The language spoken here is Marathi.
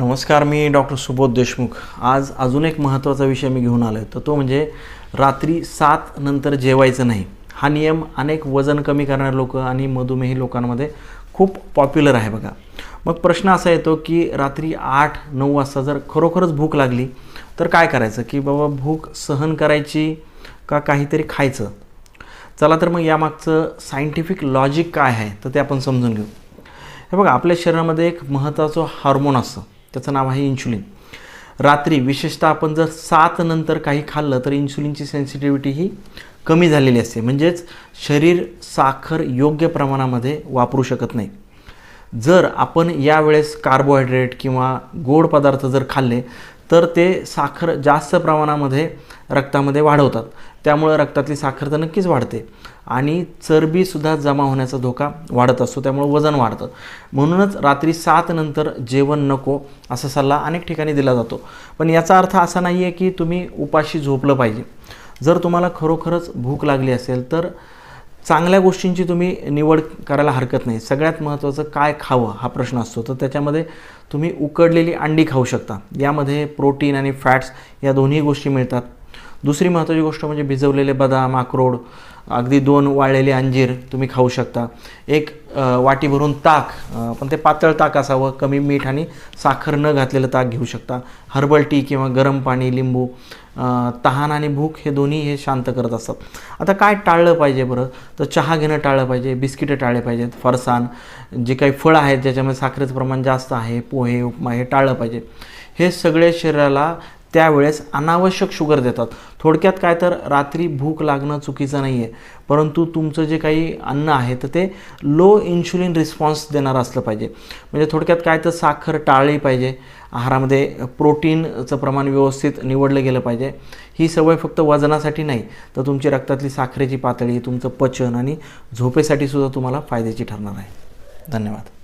नमस्कार मी डॉक्टर सुबोध देशमुख. आज अजून एक महत्त्वाचा विषय मी घेऊन आलो आहे तर तो म्हणजे रात्री सात नंतर जेवायचं नाही. हा नियम अनेक वजन कमी करणारे लोक आणि मधुमेही लोकांमध्ये खूप पॉप्युलर आहे बघा. मग प्रश्न असा येतो की रात्री आठ नऊ वाजता जर खरोखरच भूक लागली तर काय करायचं? की बाबा भूक सहन करायची का काहीतरी खायचं? चला तर मग यामागचं सायंटिफिक लॉजिक काय आहे? तर ते आपण समजून घेऊ. हे बघा आपल्या शरीरामध्ये एक महत्त्वाचं हार्मोन असतं. त्याचं नाव आहे इन्शुलिन रात्री विशेषतः आपण जर सात नंतर काही खाल्लं तर इन्शुलिनची सेन्सिटिव्हिटी ही कमी झालेली असते. म्हणजेच शरीर साखर योग्य प्रमाणामध्ये वापरू शकत नाही. जर आपण यावेळेस कार्बोहायड्रेट किंवा गोड पदार्थ जर खाल्ले तर ते साखर जास्त प्रमाणामध्ये रक्तामध्ये वाढवतात. त्यामुळं रक्तातली साखर तर नक्कीच वाढते. आणि चरबीसुद्धा जमा होण्याचा धोका वाढत असतो त्यामुळं वजन वाढतं. म्हणूनच रात्री सात नंतर जेवण नको असा सल्ला अनेक ठिकाणी दिला जातो. पण याचा अर्थ असा नाही आहे की तुम्ही उपाशी झोपलं पाहिजे. जर तुम्हाला खरोखरच भूक लागली असेल तर चांगल्या गोष्टींची तुम्ही निवड करायला हरकत नाही. सगळ्यात महत्त्वाचं काय खावं हा प्रश्न असतो. तर त्याच्यामध्ये तुम्ही उकडलेली अंडी खाऊ शकता. यामध्ये प्रोटीन आणि फॅट्स या दोन्ही गोष्टी मिळतात. दुसरी महत्त्वाची गोष्ट म्हणजे भिजवलेले बदाम अक्रोड अगदी दोन वाळलेले अंजीर तुम्ही खाऊ शकता. एक वाटी भरून ताक पण ते पातळ ताक असावं कमी मीठ आणि साखर न घातलेलं ताक घेऊ शकता. हर्बल टी किंवा गरम पाणी लिंबू तहान आणि भूक हे दोन्ही हे शांत करत असतात. आता काय टाळलं पाहिजे बरं? तर चहा घेणं टाळलं पाहिजे बिस्किटं टाळले पाहिजेत फरसाण जे काही फळं आहेत ज्याच्यामध्ये साखरेचं प्रमाण जास्त आहे पोहे उपमा हे टाळलं पाहिजे. हे सगळे शरीराला त्यावेळेस अनावश्यक शुगर देतात. थोडक्यात काय तर रात्री भूक लागणं चुकीचं नाही आहे परंतु तुमचं जे काही अन्न आहे तर ते लो इन्शुलिन रिस्पॉन्स देणारं असलं पाहिजे. म्हणजे थोडक्यात काय तर साखर टाळली पाहिजे. आहारामध्ये प्रोटीनचं प्रमाण व्यवस्थित निवडलं गेलं पाहिजे. ही सवय फक्त वजनासाठी नाही तर तुमची रक्तातली साखरेची पातळी तुमचं पचन आणि झोपेसाठी सुद्धा तुम्हाला फायद्याची ठरणार आहे. धन्यवाद.